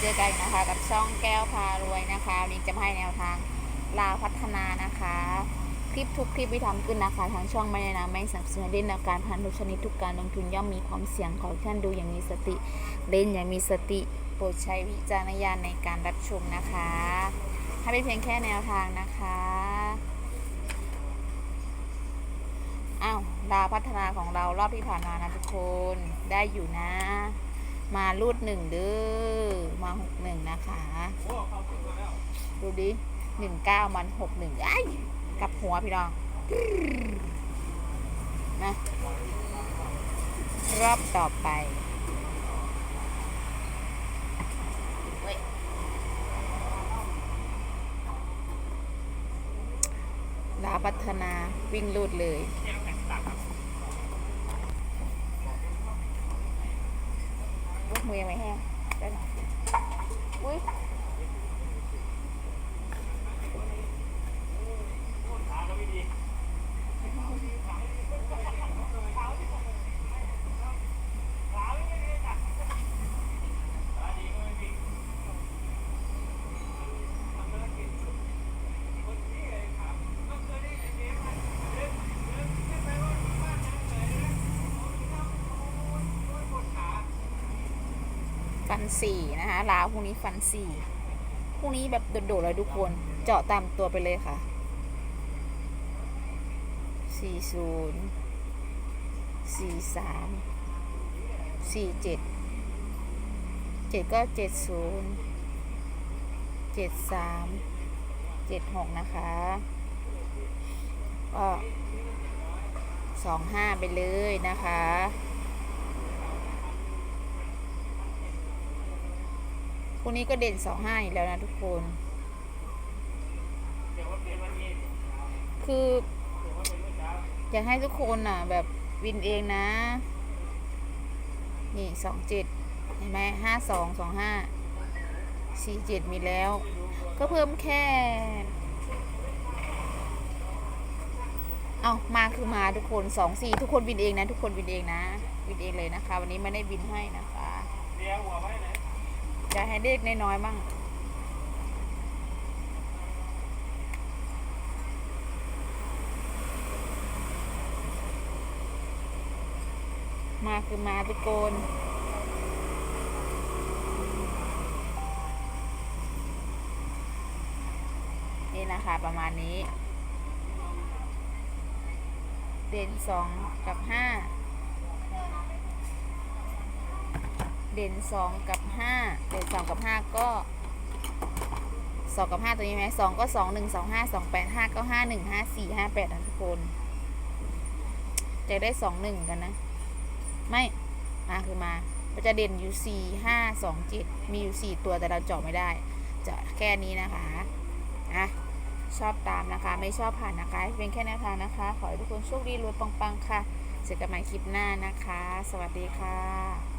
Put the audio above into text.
เจอกันนะคะ กับช่องแก้วพารวยนะคะวันนี้จะให้แนวทางลาวพัฒนานะคะ คลิปทุกคลิปที่ทำขึ้นนะคะทางช่องไม่แนะนำไม่สนับสนุนเล่นในการพันทุกชนิดทุกการลงทุนย่อมมีความเสี่ยงขอท่านดูอย่างมีสติเล่นอย่างมีสติโปรดใช้วิจารณญาณในการรับชมนะคะถ้าเป็นเพียงแค่แนวทางนะคะอ้าวลาวพัฒนาของเรารอบที่ผ่านมานะทุกคนได้อยู่นะ มารูดหนึ่งเด้อมาหกหนึ่งนะคะดูดิหนึ่งเก้ามันหกหนึ่งไอ้กับหัวพี่น้องนะรอบต่อไปลาพัฒนาวิ่งรูดเลย ยกมือยังไม่แห้งได้หน่อยอุ้ย ฟันสี่นะคะลาวพรุ่งนี้ฟันสี่พรุ่งนี้แบบโดดๆเลยทุกคน เจาะตามตัวไปเลยค่ะสี่ศูนย์สี่สามสี่เจ็ดเจ็ดก็เจ็ดศูนย์เจ็ดสามเจ็ดหกนะคะ ก็สองห้าไปเลยนะคะ พวกนี้ก็เด่นสองห้าอีกแล้วนะทุกคน คืออยากให้ทุกคนน่ะ แบบวินเองนะ นี่สองเจ็ดเห็นไหมห้าสองสองห้าสี่เจ็ดมีแล้ว ก็เพิ่มแค่ เอามาคือมาทุกคนสองสี่ทุกคนวินเองนะ ทุกคนวินเองนะ วินเองเลยนะคะ วันนี้ไม่ได้วินให้นะคะจะ อยากให้เด็กน้อยๆบ้างมาคือมาทุกน นี่นะคะประมาณนี้ เด่นสองกับห้า เด่นสองกับห้าเด่นสองกับห้าก็สองกับห้าตัวนี้ไหมสองก็สองหนึ่งสองห้าสองแปดห้าก็ห้าหนึ่งห้าสี่ห้าแปดนะทุกคนจะได้สองหนึ่งกันนะ ไม่มาคือมามันจะเด่นอยู่สี่ห้าสองเจ็ดมีอยู่สี่ตัวแต่เราเจาะไม่ได้เจาะแค่นี้นะคะอะชอบตามนะคะ ไม่ชอบผ่านนะคะเป็นแค่แนวทางนะคะ ขอให้ทุกคนโชคดีรวยปังๆค่ะ เจอกันใหม่คลิปหน้านะคะ สวัสดีค่ะ